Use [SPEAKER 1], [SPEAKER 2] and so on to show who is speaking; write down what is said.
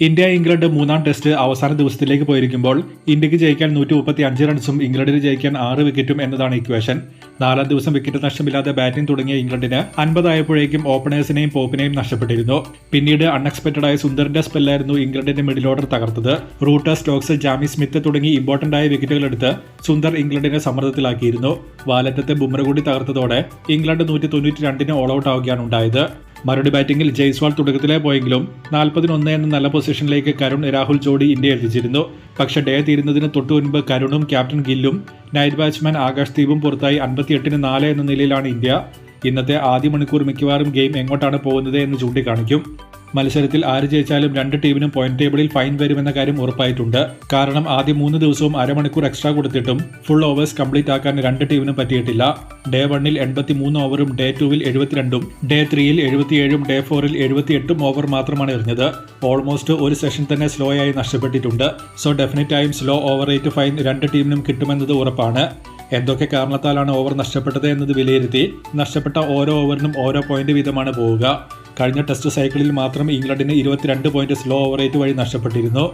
[SPEAKER 1] India England മൂന്നാം test അവസാന ദിവസത്തിലേക്ക് പോയിരിക്കുമ്പോൾ ഇന്ത്യയ്ക്ക് ജയിക്കാൻ നൂറ്റി മുപ്പത്തി അഞ്ച് റൺസും ഇംഗ്ലണ്ടിന് ജയിക്കാൻ ആറ് വിക്കറ്റും എന്നതാണ് ഇക്വേഷൻ നാലാം ദിവസം വിക്കറ്റ് നഷ്ടമില്ലാതെ ബാറ്റിംഗ് തുടങ്ങിയ ഇംഗ്ലണ്ടിന് അൻപതായപ്പോഴേക്കും ഓപ്പണേഴ്സിനെയും പോപ്പിനെയും നഷ്ടപ്പെട്ടിരുന്നു. പിന്നീട് അൺഎക്സ്പെക്ടഡ് ആയ സുന്ദറിന്റെ സ്പെല്ലായിരുന്നു ഇംഗ്ലണ്ടിന്റെ മിഡിൽ ഓർഡർ തകർത്തത്. റൂട്ടർ സ്റ്റോക്സ് ജാമി സ്മിത്ത് തുടങ്ങി ഇമ്പോർട്ടന്റ് ആയ വിക്കറ്റുകൾ എടുത്ത് സുന്ദർ ഇംഗ്ലണ്ടിനെ സമ്മർദ്ദത്തിലാക്കിയിരുന്നു. വാലറ്റത്തെ ബുംറ കൂടി തകർത്തതോടെ ഇംഗ്ലണ്ട് നൂറ്റി തൊണ്ണൂറ്റി രണ്ടിന് ഓൾ ഔട്ട് ആവുകയാണ് ഉണ്ടായത്. മറുപടി ബാറ്റിംഗിൽ ജയ്സ്വാൾ തുടക്കത്തിലേ പോയെങ്കിലും നാൽപ്പതിനൊന്ന് എന്ന നല്ല പൊസിഷനിലേക്ക് കരുൺ രാഹുൽ ജോഡി ഇന്ത്യ എത്തിച്ചിരുന്നു. പക്ഷെ ഡേ തീരുന്നതിന് തൊട്ടു മുൻപ് കരുണും ക്യാപ്റ്റൻ ഗില്ലും നൈറ്റ് ബാറ്റ്സ്മാൻ ആകാശ് ദീപും പുറത്തായി അൻപത്തിയെട്ടിന് നാല് എന്ന നിലയിലാണ് ഇന്ത്യ. ഇന്നത്തെ ആദ്യ മണിക്കൂർ മിക്കവാറും ഗെയിം എങ്ങോട്ടാണ് പോകുന്നത് എന്ന് ചൂണ്ടിക്കാണിക്കും. മത്സരത്തിൽ ആര് ജയിച്ചാലും രണ്ട് ടീമിനും പോയിന്റ് ടേബിളിൽ ഫൈൻ വരുമെന്ന കാര്യം ഉറപ്പായിട്ടുണ്ട്. കാരണം ആദ്യ മൂന്ന് ദിവസവും അരമണിക്കൂർ എക്സ്ട്രാ കൊടുത്തിട്ടും ഫുൾ ഓവേഴ്സ് കംപ്ലീറ്റ് ആക്കാൻ രണ്ട് ടീമിനും പറ്റിയിട്ടില്ല. ഡേ വണ്ണിൽ എൺപത്തി മൂന്ന് ഓവറും ഡേ ടുവിൽ എഴുപത്തിരണ്ടും ഡേ ത്രീയിൽ എഴുപത്തിയേഴും ഡേ ഫോറിൽ എഴുപത്തിയെട്ടും ഓവർ മാത്രമാണ് എറിഞ്ഞത്. ഓൾമോസ്റ്റ് ഒരു സെഷൻ തന്നെ സ്ലോ ആയി നഷ്ടപ്പെട്ടിട്ടുണ്ട്. സോ ഡെഫിനറ്റ് ആയും സ്ലോ ഓവർ റേറ്റ് ഫൈൻ രണ്ട് ടീമിനും കിട്ടുമെന്നത് ഉറപ്പാണ്. എന്തൊക്കെ കാരണത്താലാണ് ഓവർ നഷ്ടപ്പെട്ടത് എന്നത് വിലയിരുത്തി. നഷ്ടപ്പെട്ട ഓരോ ഓവറിനും ഓരോ പോയിന്റ് വീതമാണ് പോവുക. കഴിഞ്ഞ ടെസ്റ്റ് സൈക്കിളിൽ മാത്രം ഇംഗ്ലണ്ടിന് ഇരുപത്തിരണ്ട് പോയിന്റ് സ്ലോ ഓവറേറ്റ് വഴി നഷ്ടപ്പെട്ടിരുന്നു.